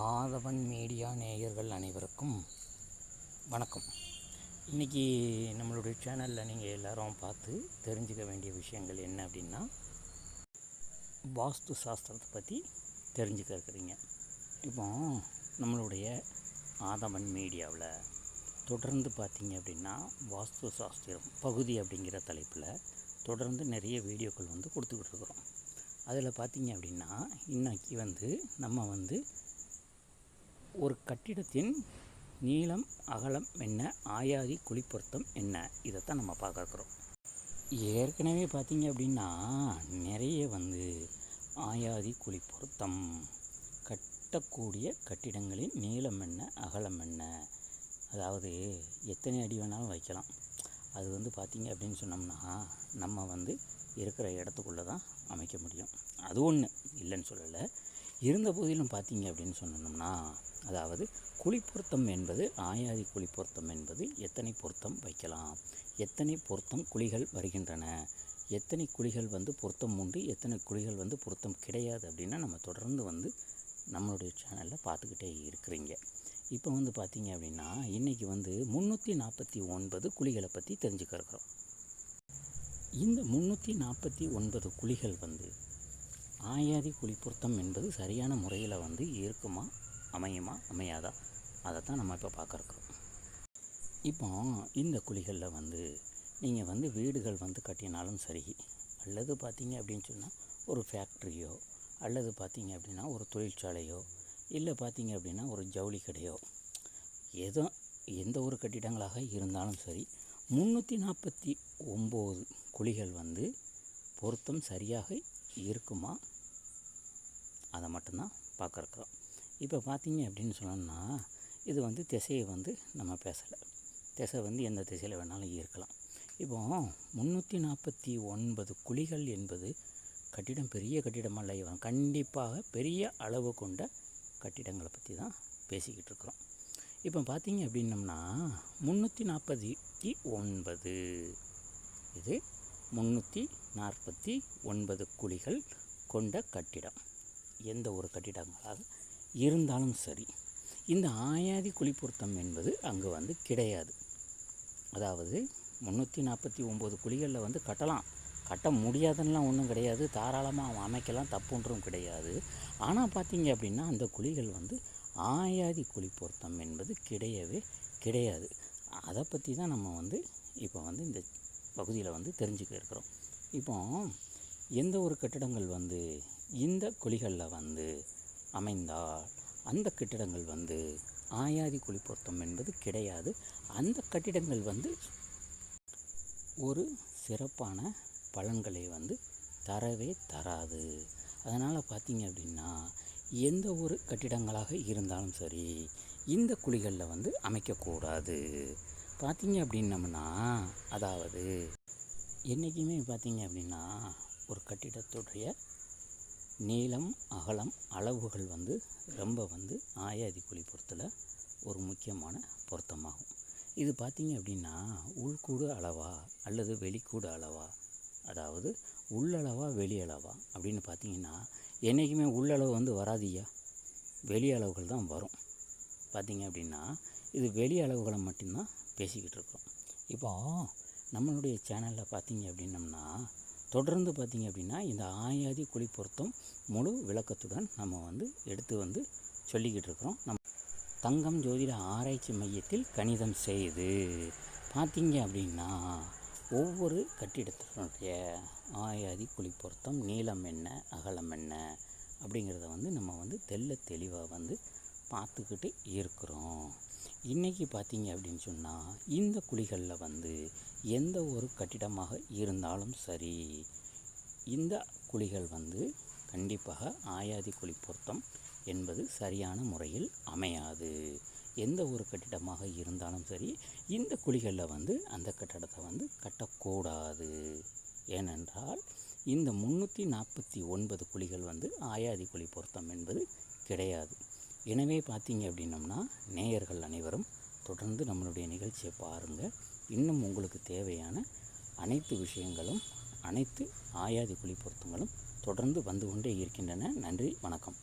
ஆதவன் media நேயர்கள் அனைவருக்கும் வணக்கம். இன்றைக்கி நம்மளுடைய சேனலில் நீங்கள் எல்லோரும் பார்த்து தெரிஞ்சுக்க வேண்டிய விஷயங்கள் என்ன அப்படின்னா வாஸ்து சாஸ்திரத்தை பற்றி தெரிஞ்சுக்க இருக்கிறீங்க. இப்போ நம்மளுடைய ஆதவன் மீடியாவில் தொடர்ந்து பார்த்தீங்க அப்படின்னா வாஸ்து சாஸ்திரம் பகுதி அப்படிங்கிற தலைப்பில் தொடர்ந்து நிறைய வீடியோக்கள் வந்து கொடுத்துக்கிட்டு இருக்கிறோம். அதில் பார்த்தீங்க அப்படின்னா இன்னைக்கு வந்து நம்ம வந்து ஒரு கட்டிடத்தின் நீளம் அகலம் என்ன? ஆயாதி குழிப்பொருத்தம் என்ன? இதைத்தான் நம்ம பார்க்குறோம். ஏற்கனவே பார்த்தீங்க அப்படின்னா நிறைய வந்து ஆயாதி குழிப்பொருத்தம் கட்டக்கூடிய கட்டிடங்களின் நீளம் என்ன? அகலம் என்ன? அதாவது எத்தனை அடி வேணாலும் வைக்கலாம். அது வந்து பார்த்தீங்க அப்படின்னு சொன்னோம்னா நம்ம வந்து இருக்கிற இடத்துக்குள்ளே தான் அமைக்க முடியும். அது ஒன்று இல்லைன்னு சொல்லலை. இருந்த போதிலும் பார்த்தீங்க அப்படின்னு சொன்னோம்னா அதாவது குழி பொருத்தம் என்பது ஆயாதி குழி பொருத்தம் என்பது எத்தனை பொருத்தம் வைக்கலாம்? எத்தனை பொருத்தம் குழிகள் வருகின்றன? எத்தனை குழிகள் வந்து பொருத்தம் உண்டு? எத்தனை குழிகள் வந்து பொருத்தம் கிடையாது? அப்படின்னா நம்ம தொடர்ந்து வந்து நம்மளுடைய சேனலில் பார்த்துக்கிட்டே இருக்கிறீங்க. இப்போ வந்து பார்த்தீங்க அப்படின்னா இன்றைக்கி வந்து முந்நூற்றி நாற்பத்தி ஒன்பது குழிகளை பற்றி தெரிஞ்சுக்க இருக்கிறோம். இந்த முந்நூற்றி நாற்பத்தி ஒன்பது குழிகள் வந்து ஆயாதி குழி பொருத்தம் என்பது சரியான முறையில் வந்து இருக்குமா அமையுமா அமையாதா? அதைத்தான் நம்ம இப்போ பார்க்குறோம் இப்போ இந்த குழிகளில் வந்து நீங்கள் வந்து வீடுகள் வந்து கட்டினாலும் சரி அல்லது பார்த்தீங்க அப்படின்னு சொன்னால் ஒரு ஃபேக்ட்ரியோ அல்லது பார்த்தீங்க அப்படின்னா ஒரு தொழிற்சாலையோ இல்லை பார்த்தீங்க அப்படின்னா ஒரு ஜவுளி கடையோ ஏதோ எந்த ஒரு கட்டிடங்களாக இருந்தாலும் சரி முந்நூற்றி நாற்பத்தி ஒம்பது குழிகள் வந்து பொருத்தம் சரியாக இருக்குமா? அதை மட்டும்தான் பார்க்குறோம் இப்போ பார்த்தீங்க அப்படின்னு சொன்னோம்னா இது வந்து திசையை வந்து நம்ம பேசலை. திசை வந்து எந்த திசையில் வேணாலும் இருக்கலாம். இப்போ முந்நூற்றி நாற்பத்தி ஒன்பது குழிகள் என்பது கட்டிடம் பெரிய கட்டிடமல்ல இவன் கண்டிப்பாக பெரிய அளவு கொண்ட கட்டிடங்களை பற்றி தான் பேசிக்கிட்டு இருக்கிறோம். இப்போ பார்த்தீங்க அப்படின்னம்னா முந்நூற்றி நாற்பத்தி ஒன்பது இது முந்நூற்றி நாற்பத்தி ஒன்பது குழிகள் கொண்ட கட்டிடம். எந்த ஒரு கட்டிடங்களாக இருந்தாலும் சரி இந்த ஆயாதி குழி பொருத்தம் என்பது அங்கே வந்து கிடையாது. அதாவது முந்நூற்றி நாற்பத்தி ஒம்பது குழிகளில் வந்து கட்டலாம். கட்ட முடியாதுன்னெலாம் ஒன்றும் கிடையாது. தாராளமாக அவன் அமைக்கலாம் தப்புன்றும் கிடையாது. ஆனால் பார்த்தீங்க அப்படின்னா அந்த குழிகள் வந்து ஆயாதி குழி பொருத்தம் என்பது கிடையவே கிடையாது. அதை பற்றி தான் நம்ம வந்து இப்போ வந்து இந்த பகுதியில் வந்து தெரிஞ்சுக்க இருக்கிறோம். இப்போ எந்த ஒரு கட்டிடங்கள் வந்து இந்த குழிகளில் வந்து அமைந்தால் அந்த கட்டிடங்கள் வந்து ஆயாதி குழி பொருத்தம் என்பது கிடையாது. அந்த கட்டிடங்கள் வந்து ஒரு சிறப்பான பலன்களை வந்து தரவே தராது. அதனால் பார்த்தீங்க அப்படின்னா எந்த ஒரு கட்டிடங்களாக இருந்தாலும் சரி இந்த குழிகளில் வந்து அமைக்கக்கூடாது. பார்த்தீங்க அப்படின்னம்னா அதாவது என்றைக்குமே பார்த்தீங்க அப்படின்னா ஒரு கட்டிடத்துடைய நீளம் அகலம் அளவுகள் வந்து ரொம்ப வந்து ஆயாதி குழி பொருத்தில் ஒரு முக்கியமான பொருத்தமாகும். இது பார்த்தீங்க அப்படின்னா உள்கூடு அளவா அல்லது வெளிக்கூடு அளவா? அதாவது உள்ளளவா வெளியளவா? அப்படின்னு பார்த்தீங்கன்னா என்றைக்குமே உள்ளளவு வந்து வராதியா வெளி அளவுகள் தான் வரும். பார்த்தீங்க அப்படின்னா இது வெளி அளவுகளை மட்டும்தான் பேசிக்கிட்டு இருக்கோம். இப்போ நம்மளுடைய சேனலில் பார்த்தீங்க அப்படின்னம்னா தொடர்ந்து பார்த்தீங்க அப்படின்னா இந்த ஆயாதி குழி பொருத்தம் முழு விளக்கத்துடன் நம்ம வந்து எடுத்து வந்து சொல்லிக்கிட்டு இருக்கிறோம். நம் தங்கம் ஜோதிட ஆராய்ச்சி மையத்தில் கணிதம் செய்து பார்த்தீங்க அப்படின்னா ஒவ்வொரு கட்டிடத்தினுடைய ஆயாதி குழி பொருத்தம் நீளம் என்ன அகலம் என்ன அப்படிங்கிறத வந்து நம்ம வந்து தெல்ல தெளிவாக வந்து பார்த்துக்கிட்டு இருக்கிறோம். இன்றைக்கி பார்த்தீங்க அப்படின்னு சொன்னால் இந்த குழிகளில் வந்து எந்த ஒரு கட்டிடமாக இருந்தாலும் சரி இந்த குழிகள் வந்து கண்டிப்பாக ஆயாதி குழி பொருத்தம் என்பது சரியான முறையில் அமையாது. எந்த ஒரு கட்டிடமாக இருந்தாலும் சரி இந்த குழிகளில் வந்து அந்த கட்டடத்தை வந்து கட்டக்கூடாது. ஏனென்றால் இந்த முந்நூற்றி நாற்பத்தி ஒன்பது குழிகள் வந்து ஆயாதி குழி பொருத்தம் என்பது கிடையாது. எனவே பார்த்தீங்க அப்படின்னம்னா நேயர்கள் அனைவரும் தொடர்ந்து நம்மளுடைய நிகழ்ச்சியை பாருங்கள் இன்னும் உங்களுக்கு தேவையான அனைத்து விஷயங்களும் அனைத்து ஆயாதி குழி பொருத்தங்களும் தொடர்ந்து வந்து கொண்டே இருக்கின்றன. நன்றி வணக்கம்.